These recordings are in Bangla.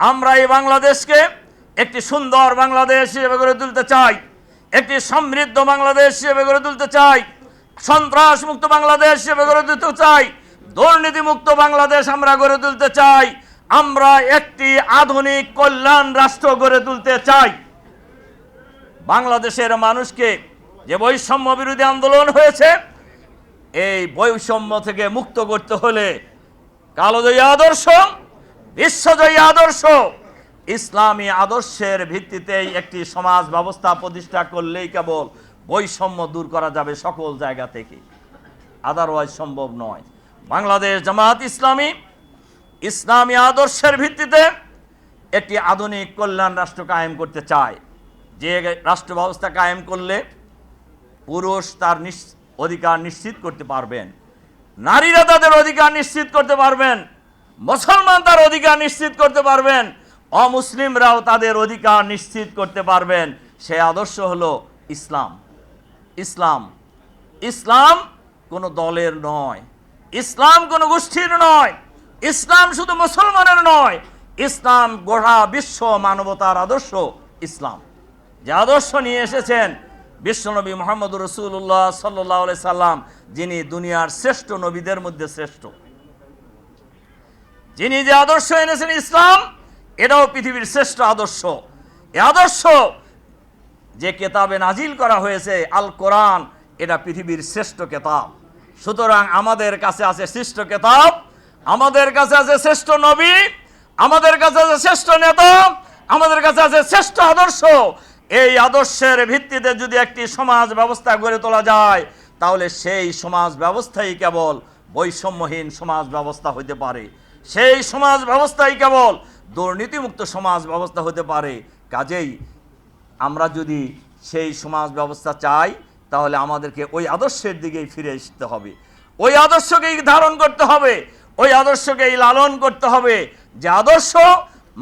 আমরা এই বাংলাদেশকে একটি সুন্দর বাংলাদেশ হিসেবে গড়ে তুলতে চাই, একটি সমৃদ্ধ বাংলাদেশ হিসেবে গড়ে তুলতে চাই সন্ত্রাস মুক্ত বাংলাদেশ হিসেবে গড়ে তুলতে চাই দুর্নীতি মুক্ত বাংলাদেশ আমরা গড়ে তুলতে চাই, আমরা একটি আধুনিক কল্যাণ রাষ্ট্র গড়ে তুলতে চাই। বাংলাদেশের মানুষকে যে বৈষম্য বিরোধী আন্দোলন হয়েছে, এই বৈষম্য থেকে মুক্ত করতে হলে কালোজয়ী আদর্শ বিশ্বজয়ী আদর্শ। ইসলামী আদর্শের ভিত্তিতেই একটি সমাজ ব্যবস্থা প্রতিষ্ঠা করলেই কেবল বৈষম্য দূর করা যাবে সকল জায়গা থেকে। আদারওয়াইজ সম্ভব নয়। বাংলাদেশ জামাত ইসলামী ইসলামী আদর্শের ভিত্তিতে একটি আধুনিক কল্যাণ রাষ্ট্র কায়েম করতে চায়। যে রাষ্ট্র ব্যবস্থা কায়েম করলে পুরুষ তার অধিকার নিশ্চিত করতে পারবেন। নারীরা তাদের অধিকার নিশ্চিত করতে পারবেন। মুসলমান তার অধিকার নিশ্চিত করতে পারবেন, অমুসলিমরাও তাদের অধিকার নিশ্চিত করতে পারবেন। সে আদর্শ হলো ইসলাম। ইসলাম। ইসলাম কোনো দলের নয়। ইসলাম কোনো গোষ্ঠীর নয়। ইসলাম শুধু মুসলমানের নয়। ইসলাম গোড়া বিশ্ব মানবতার আদর্শ ইসলাম। যে আদর্শ নিয়ে এসেছেন বিশ্বনবী মোহাম্মদ রসুল্লাহ সাল্লাহ সাল্লাম, যিনি দুনিয়ার শ্রেষ্ঠ নবীদের মধ্যে শ্রেষ্ঠ। যিনি যে আদর্শ এনেছেন ইসলাম, এটাও পৃথিবীর শ্রেষ্ঠ আদর্শ। এ আদর্শ যে কেতাবে নাজিল করা হয়েছে, আল কোরআন, এটা পৃথিবীর শ্রেষ্ঠ কেতাব। সুতরাং আমাদের কাছে আছে শ্রেষ্ঠ কেতাব, আমাদের কাছে আছে শ্রেষ্ঠ নবী, আমাদের কাছে আছে শ্রেষ্ঠ নেতা, আমাদের কাছে আছে শ্রেষ্ঠ আদর্শ। এই আদর্শের ভিত্তিতে যদি একটি সমাজ ব্যবস্থা গড়ে তোলা যায়, তাহলে সেই সমাজ ব্যবস্থাই কেবল বৈষম্যহীন সমাজ ব্যবস্থা হতে পারে। সেই সমাজ ব্যবস্থাই কেবল দুর্নীতিমুক্ত সমাজ ব্যবস্থা হতে পারে। কাজেই আমরা যদি সেই সমাজ ব্যবস্থা চাই, তাহলে আমাদেরকে ওই আদর্শের দিকেই ফিরে আসতে হবে। ওই আদর্শকেই ধারণ করতে হবে, ওই আদর্শকেই লালন করতে হবে। যে আদর্শ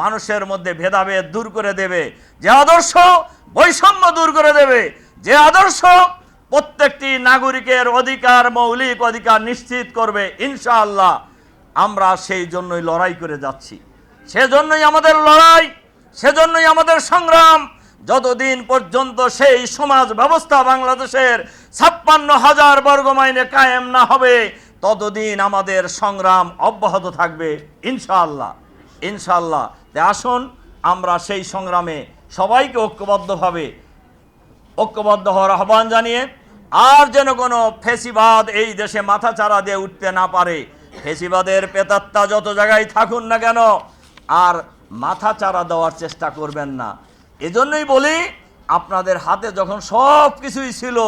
মানুষের মধ্যে ভেদাভেদ দূর করে দেবে, যে আদর্শ বৈষম্য দূর করে দেবে, যে আদর্শ প্রত্যেকটি নাগরিকের অধিকার, মৌলিক অধিকার নিশ্চিত করবে, ইনশাআল্লাহ। আমরা সেই জন্যই লড়াই করে যাচ্ছি। সেজন্যই আমাদের লড়াই, সেজন্যই আমাদের সংগ্রাম। যতদিন পর্যন্ত সেই সমাজ ব্যবস্থা বাংলাদেশের ছাপ্পান্ন হাজার বর্গ মাইনে কায়েম না হবে, ততদিন আমাদের সংগ্রাম অব্যাহত থাকবে, ইনশাআল্লাহ। ইনশাআল্লাহ। আসুন, আমরা সেই সংগ্রামে সবাইকে ঐক্যবদ্ধভাবে, ঐক্যবদ্ধ হওয়ার আহ্বান জানিয়ে, আর যেন কোনো ফেসিবাদ এই দেশে মাথা চারা দিয়ে উঠতে না পারে ফেসিবাদের পেতাত্তা যত জায়গায় থাকুন না কেন, আর মাথা চারা দেওয়ার চেষ্টা করবেন না। এজন্যই বলি, আপনাদের হাতে যখন সব কিছুই ছিল,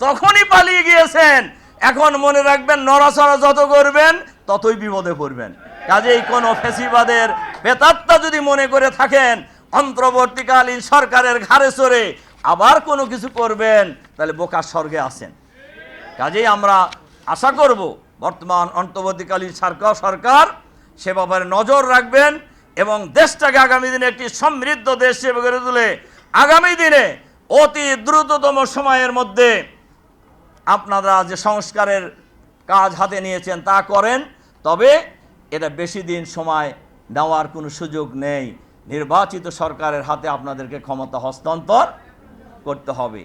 তখনই পালিয়ে গিয়েছেন। এখন মনে রাখবেন, নড়াচড়া যত করবেন, ততই বিপদে পড়বেন। কাজেই কোনো ফেসিবাদের পেতাত্তা যদি মনে করে থাকেন, অন্তর্বর্তীকালীন সরকারের ঘাড়ে চড়ে আবার কোনো কিছু করবেন, তাহলে বোকার স্বর্গে আসেন। কাজেই আমরা আশা করব বর্তমান অন্তর্বর্তীকালীন সরকার সরকার সে ব্যাপারে নজর রাখবেন এবং দেশটাকে আগামী দিনে একটি সমৃদ্ধ দেশ হিসেবে গড়ে তুলে আগামী দিনে অতি দ্রুততম সময়ের মধ্যে আপনারা যে সংস্কারের কাজ হাতে নিয়েছেন তা করেন। তবে এটা বেশি দিন সময় নেওয়ার কোনো সুযোগ নেই। নির্বাচিত সরকারের হাতে আপনাদেরকে ক্ষমতা হস্তান্তর করতে হবে।